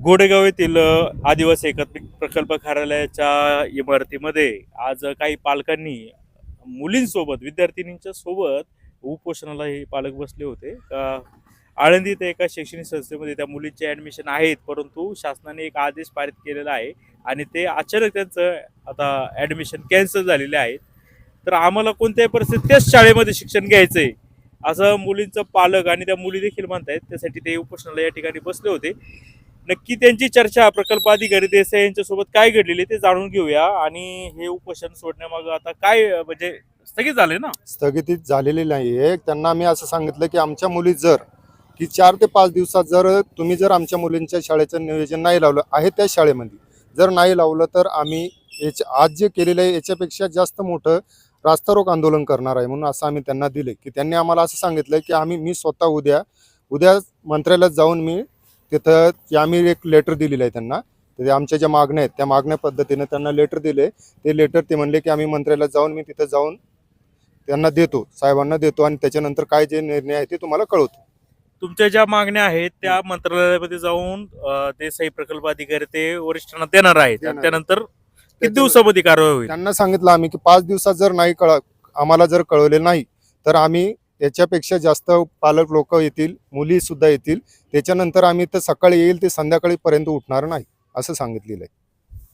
गोडेगाव येथील आदिवासी एकात्मिक प्रकल्प कार्यालयाच्या इमारतीमध्ये आज काही पालकांनी मुलींसोबत विद्यार्थिनींच्या सोबत उपोषणाला हे पालक बसले होते. आळंदी ते एका शैक्षणिक संस्थेमध्ये त्या मुलींचे ॲडमिशन आहेत परंतु शासनाने एक आदेश पारित केलेला आहे आणि ते अचानक त्यांचं आता ॲडमिशन कॅन्सल झालेले आहेत तर आम्हाला कोणत्याही परिस्थितीत त्याच शाळेमध्ये शिक्षण घ्यायचं आहे असं मुलींचं पालक आणि त्या मुली देखील म्हणत आहेत त्यासाठी ते उपोषणाला या ठिकाणी बसले होते. नक्की त्यांची चर्चा प्रकल्प अधिकारी देसाई यांच्यासोबत काय घडलेली ते जाणून घेऊया. आणि हे उपोषण सोडण्यामागं आता काय म्हणजे स्थगित झाले ना? स्थगितीत झालेली नाही आहे त्यांना मी असं सांगितलं की आमच्या मुली जर की चार ते पाच दिवसात जर तुम्ही जर आमच्या मुलींच्या शाळेचं नियोजन नाही लावलं आहे त्या शाळेमध्ये. जर नाही लावलं तर आम्ही याच्या आज जे केलेलं आहे याच्यापेक्षा जास्त मोठं रास्तारोक आंदोलन करणार आहे म्हणून असं आम्ही त्यांना दिले की त्यांनी आम्हाला असं सांगितलं की आम्ही मी स्वतः उद्या उद्या मंत्र्यालयात जाऊन मी तिथं आम्ही एक लेटर दिलेलं आहे त्यांना तर ते आमच्या ज्या मागण्या आहेत त्या मागण्या पद्धतीने त्यांना लेटर दिले. ते लेटर ते म्हणले की आम्ही मंत्र्यालयात जाऊन मी तिथं जाऊन त्यांना देतो साहेबांना देतो आणि त्याच्यानंतर काय जे निर्णय आहे ते तुम्हाला कळवतो. तुमच्या ज्या मागण्या आहेत त्या मंत्रालयामध्ये जाऊन अं, देसाई प्रकल्प अधिकारी ते वरिष्ठांना देणार आहेत. त्यानंतर किती दिवसामध्ये कारवाई होईल? त्यांना सांगितलं आम्ही की पाच दिवसात जर नाही कळ आम्हाला जर कळवले नाही तर आम्ही त्याच्यापेक्षा जास्त पालक लोक येतील मुलीसुद्धा येतील. त्याच्यानंतर आम्ही तर सकाळी येईल ते संध्याकाळीपर्यंत उठणार नाही असं सांगितलेलं आहे.